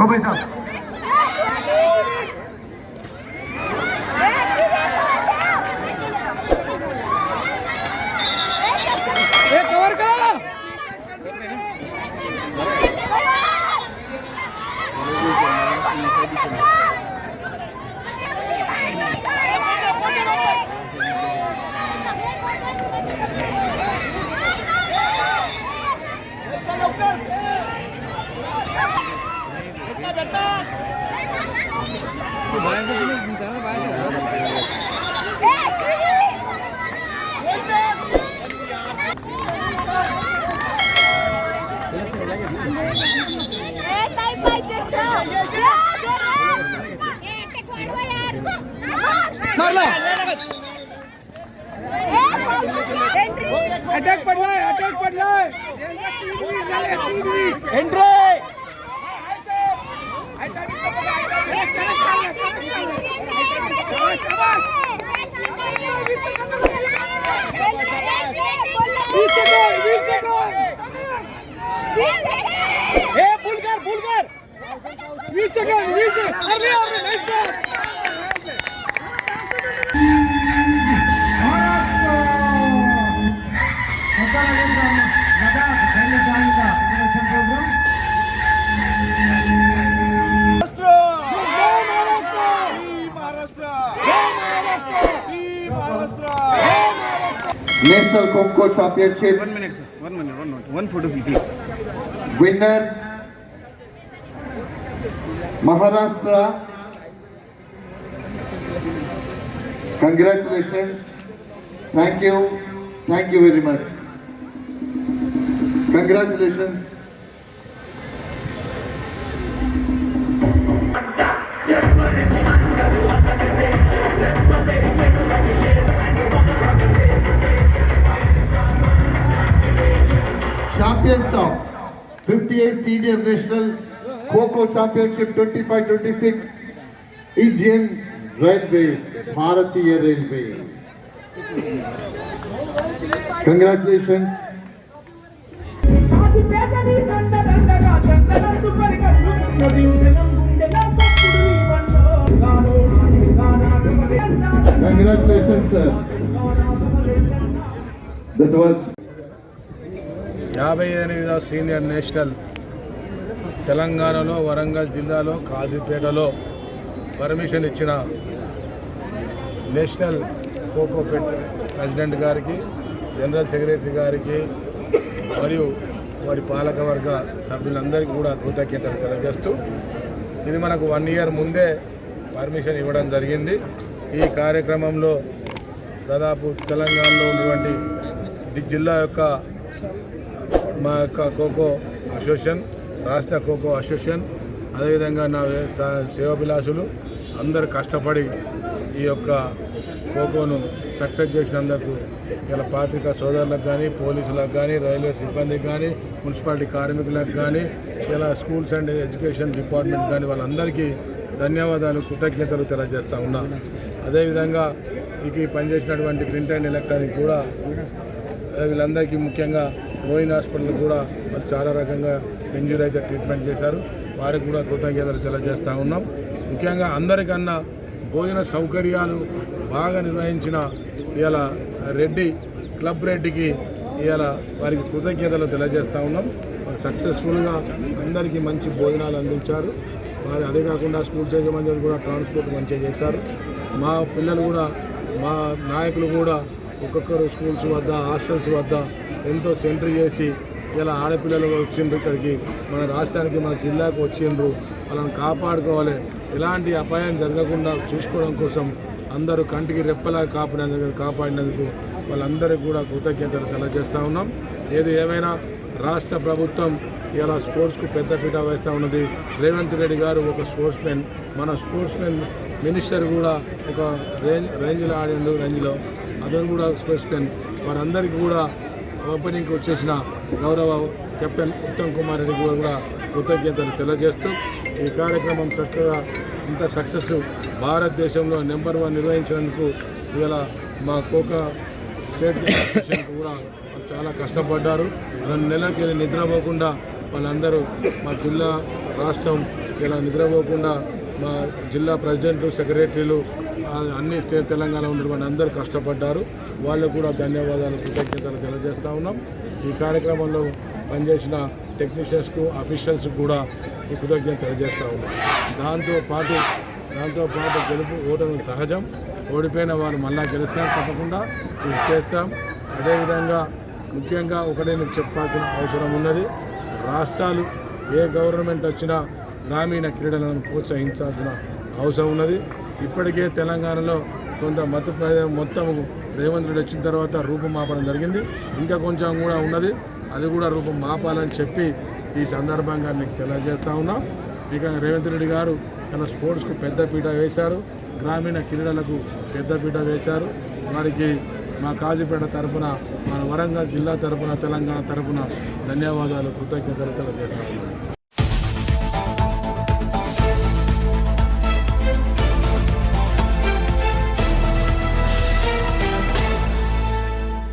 会不会上？साहब attack पडलाय attack पडलाय entry वीस सेकंड वीस सेकंड हे बुलकर बुलकर वीस सेकंड वीस सेकंड अरे अरे nice ball National Conco Championship one minute sir one minute one minute one photo खींची winners Maharashtra. Congratulations. Thank you. Thank you very much. Congratulations. Champions of 58 Senior National Kho Championship 25-26 Indian Railways, Bharatiya Railway. Congratulations. Congratulations, sir. That was యాభై ఎనిమిదవ senior national తెలంగాణలో వరంగల్ జిల్లాలో కాజీపేటలో permission ఇచ్చిన national kho kho fed president గారికి general secretary గారికి మరియు వారి పాలకవర్గ సభ్యులందరికీ కూడా కృతజ్ఞతలు తెలియజేస్తూ ఇది మనకు వన్ ఇయర్ ముందే పర్మిషన్ ఇవ్వడం జరిగింది ఈ కార్యక్రమంలో దాదాపు తెలంగాణలో ఉన్నటువంటి ఈ జిల్లా యొక్క మా యొక్క ఖోఖో అసోసియేషన్ రాష్ట్ర ఖోఖో అసోసియేషన్ అదేవిధంగా నా సేవాభిలాషులు అందరు కష్టపడి ఈ యొక్క ఖోఖోను సక్సెస్ చేసినందుకు ఇలా పాత్రికా సోదరులకు కానీ పోలీసులకు కానీ రైల్వే సిబ్బందికి కానీ మున్సిపాలిటీ కార్మికులకు కానీ ఇలా స్కూల్స్ అండ్ ఎడ్యుకేషన్ డిపార్ట్మెంట్ కానీ వాళ్ళందరికీ ధన్యవాదాలు కృతజ్ఞతలు తెలియజేస్తా ఉన్నా. అదేవిధంగా ఇక పనిచేసినటువంటి ప్రింట్ అండ్ ఎలక్ట్రానిక్ కూడా వీళ్ళందరికీ ముఖ్యంగా రోహిన్ హాస్పిటల్ కూడా మరి చాలా రకంగా ఇంజూరీ అయితే ట్రీట్మెంట్ చేశారు. వారికి కూడా కృతజ్ఞతలు తెలియజేస్తూ ఉన్నాం. ముఖ్యంగా అందరికన్నా భోజన సౌకర్యాలు బాగా నిర్వహించిన ఇలా రెడ్డి క్లబ్ రెడ్డికి ఇవాళ వారికి కృతజ్ఞతలు తెలియజేస్తూ ఉన్నాం. సక్సెస్ఫుల్గా అందరికీ మంచి భోజనాలు అందించారు. మరి అదే కాకుండా స్కూల్స్ యజమానులు కూడా ట్రాన్స్పోర్ట్ మంచిగా చేశారు. మా పిల్లలు కూడా మా నాయకులు కూడా ఒక్కొక్కరు స్కూల్స్ వద్ద హాస్టల్స్ వద్ద ఎంతో సెంటర్ చేసి ఇలా ఆడపిల్లలు వచ్చిండ్రు ఇక్కడికి. మన రాష్ట్రానికి మన జిల్లాకు వచ్చిండ్రు. వాళ్ళని కాపాడుకోవాలి. ఎలాంటి అపాయం జరగకుండా చూసుకోవడం కోసం అందరూ కంటికి రెప్పలా కాపాడినందుకు కాపాడినందుకు వాళ్ళందరికీ కూడా కృతజ్ఞతలు తెలియజేస్తూ ఉన్నాం. ఏది ఏమైనా రాష్ట్ర ప్రభుత్వం ఇలా స్పోర్ట్స్కు పెద్దపీట వేస్తూ ఉన్నది. రేవంత్ రెడ్డి గారు ఒక స్పోర్ట్స్ మెన్ మన స్పోర్ట్స్ మెన్ మినిస్టర్ కూడా ఒక రేంజ్ రేంజ్లో ఆడిండు రేంజ్లో. అతను కూడా స్పోర్ట్స్ మెన్ వారందరికీ కూడా ఓపెనింగ్కి వచ్చేసిన గౌరవ కెప్టెన్ ఉత్తమ్ కుమార్ రెడ్డి కూడా కూడా కృతజ్ఞతలు తెలియజేస్తూ ఈ కార్యక్రమం చక్కగా ఇంత సక్సెస్ భారతదేశంలో నెంబర్ వన్ నిర్వహించినందుకు ఇవాళ మా కోక స్టేట్ కూడా చాలా కష్టపడ్డారు. రెండు నెలలకి నిద్రపోకుండా వాళ్ళందరూ మా జిల్లా రాష్ట్రం ఇలా నిద్రపోకుండా మా జిల్లా ప్రెసిడెంట్లు సెక్రటరీలు అన్ని స్టేట్ తెలంగాణ ఉన్నటువంటి అందరూ కష్టపడ్డారు. వాళ్ళు కూడా ధన్యవాదాలు కృతజ్ఞతలు తెలియజేస్తా ఉన్నాం. ఈ కార్యక్రమంలో పనిచేసిన టెక్నీషియన్స్కు అఫీషియల్స్కి కూడా ఈ కృతజ్ఞత తెలియజేస్తూ ఉన్నాం. దాంతోపాటు దాంతోపాటు గెలుపు ఓటమి సహజం. ఓడిపోయిన వారు మళ్ళా గెలుస్తారు తప్పకుండా. ఇది చేస్తాం. అదేవిధంగా ముఖ్యంగా ఒకటే మీకు చెప్పాల్సిన అవసరం ఉన్నది. రాష్ట్రాలు ఏ గవర్నమెంట్ వచ్చినా గ్రామీణ క్రీడలను ప్రోత్సహించాల్సిన అవసరం ఉన్నది. ఇప్పటికే తెలంగాణలో కొంత మత ప్రదేశం మొత్తం రేవంత్ రెడ్డి వచ్చిన తర్వాత రూపం మాపడం జరిగింది. ఇంకా కొంచెం కూడా ఉన్నది. అది కూడా రూపం మాపాలని చెప్పి ఈ సందర్భంగా మీకు తెలియజేస్తా ఉన్నాం. ఇక రేవంత్ రెడ్డి గారు తన స్పోర్ట్స్కు పెద్దపీట వేశారు. గ్రామీణ క్రీడలకు పెద్దపీట వేశారు. వారికి మా కాజీపేట తరపున మన వరంగల్ జిల్లా తరపున తెలంగాణ తరపున ధన్యవాదాలు కృతజ్ఞతలు తెలియజేస్తాను